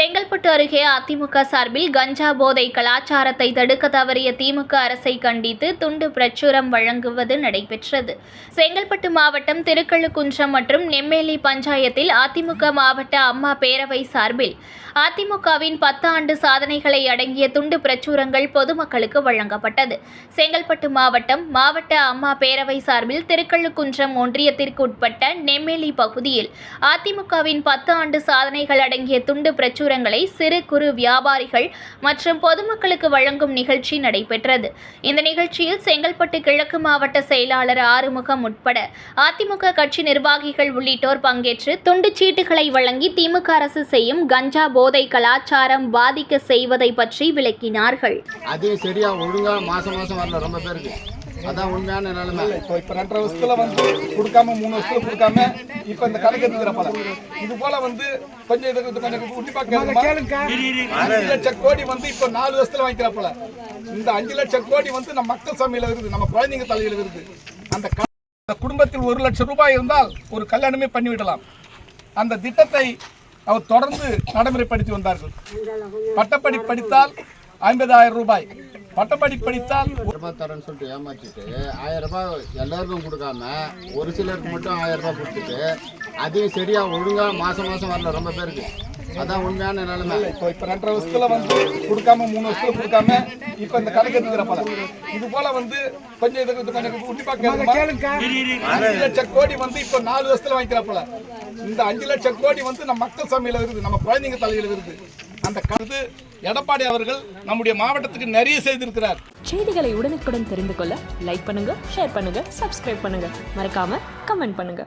செங்கல்பட்டு அருகே அதிமுக சார்பில் கஞ்சா போதை கலாச்சாரத்தை தடுக்க தவறிய திமுக அரசை கண்டித்து துண்டு பிரச்சுரம் வழங்குவது நடைபெற்றது. செங்கல்பட்டு மாவட்டம் திருக்கழுக்குன்றம் மற்றும் நெம்மேலி பஞ்சாயத்தில் அதிமுக மாவட்ட அம்மா பேரவை சார்பில் அதிமுகவின் பத்து ஆண்டு சாதனைகளை அடங்கிய துண்டு பிரச்சுரங்கள் பொதுமக்களுக்கு வழங்கப்பட்டது. செங்கல்பட்டு மாவட்டம் மாவட்ட அம்மா பேரவை சார்பில் திருக்கழுக்குன்றம் ஒன்றியத்திற்கு உட்பட்ட நெம்மேலி பகுதியில் அதிமுகவின் பத்து ஆண்டு சாதனைகள் அடங்கிய துண்டு பிரச்சுரங்களை சிறு குறு வியாபாரிகள் மற்றும் பொதுமக்களுக்கு வழங்கும் நிகழ்ச்சி நடைபெற்றது. இந்த நிகழ்ச்சியில் செங்கல்பட்டு கிழக்கு மாவட்ட செயலாளர் ஆறுமுகம் உட்பட அதிமுக கட்சி நிர்வாகிகள் உள்ளிட்டோர் பங்கேற்று துண்டு சீட்டுகளை வழங்கி திமுக அரசு செய்யும் கஞ்சா போதை கலாச்சாரம் பாதிக்க செய்வதை பற்றி விளக்கினார்கள். சரியா ஒழுங்கா மாசம் மாசம் வரல ரொம்ப பேருக்கு. அதான் உண்மையான நிலைமை. இப்போ இப்போ ரெண்டரை வருஷத்துல வந்து கொடுக்காம மூணு வருஷத்துல கொடுக்காம இப்போ இந்த கணக்கு எடுத்துக்கிற போல. இது போல வந்து கொஞ்சம் இது இது கொஞ்சம் கேளுங்க அஞ்சு லட்சம் கோடி வந்து இப்போ நாலு வருஷத்துல வாங்கிக்கிற போல. இந்த அஞ்சு லட்சம் கோடி வந்து நம்ம மக்கள் சமையல இருக்குது நம்ம குழந்தைங்க தலையில இருக்குது. அந்த க- அந்த குடும்பத்தில் ஒரு லட்சம் ரூபாய் இருந்தால் ஒரு கல்யாணமே பண்ணிவிடலாம். அந்த திட்டத்தை அவர் தொடர்ந்து நடைமுறைப்படுத்தி வந்தார்கள். பட்டப்படி படித்தால் ஐம்பதாயிரம் ரூபாய். பட்டப்படி படித்தால் தரேன்னு சொல்லிட்டு ஏமாத்திட்டு ஆயிரம் ரூபாய் எல்லாருக்கும் கொடுக்காம ஒரு சிலருக்கு மட்டும் ஆயிரம் ரூபாய் கொடுத்துட்டு அதையும் சரியா ஒழுங்கா மாசம் மாசம் வரல ரொம்ப பேருக்கு. அதான் உண்மையான நிலைமை. இப்போ இப்போ ரெண்டரை வருஷத்துல வந்து கொடுக்காம மூணு வருஷத்துல கொடுக்காம இப்போ இந்த கணக்கு எடுத்துக்கிற போல இது போல வந்து கொஞ்சம் இது இது கொஞ்சம் உன்னிப்பா கேளுங்க அஞ்சு லட்சம் கோடி வந்து இப்போ நாலு வருஷத்துல வாங்கிக்கிற போல இந்த அஞ்சு லட்சம் கோடி வந்து நம்ம மக்கள் சமையல இருக்குது நம்ம குழந்தைங்க தலையில இருக்குது. அந்த கருது எடப்பாடி அவர்கள் நம்முடைய மாவட்டத்துக்கு நிறைய செய்திருக்கிறார். செய்திகளை உடனுக்குடன் தெரிந்து கொள்ள லைக் பண்ணுங்க ஷேர் பண்ணுங்க சப்ஸ்கிரைப் பண்ணுங்க. மறக்காம கமெண்ட் பண்ணுங்க.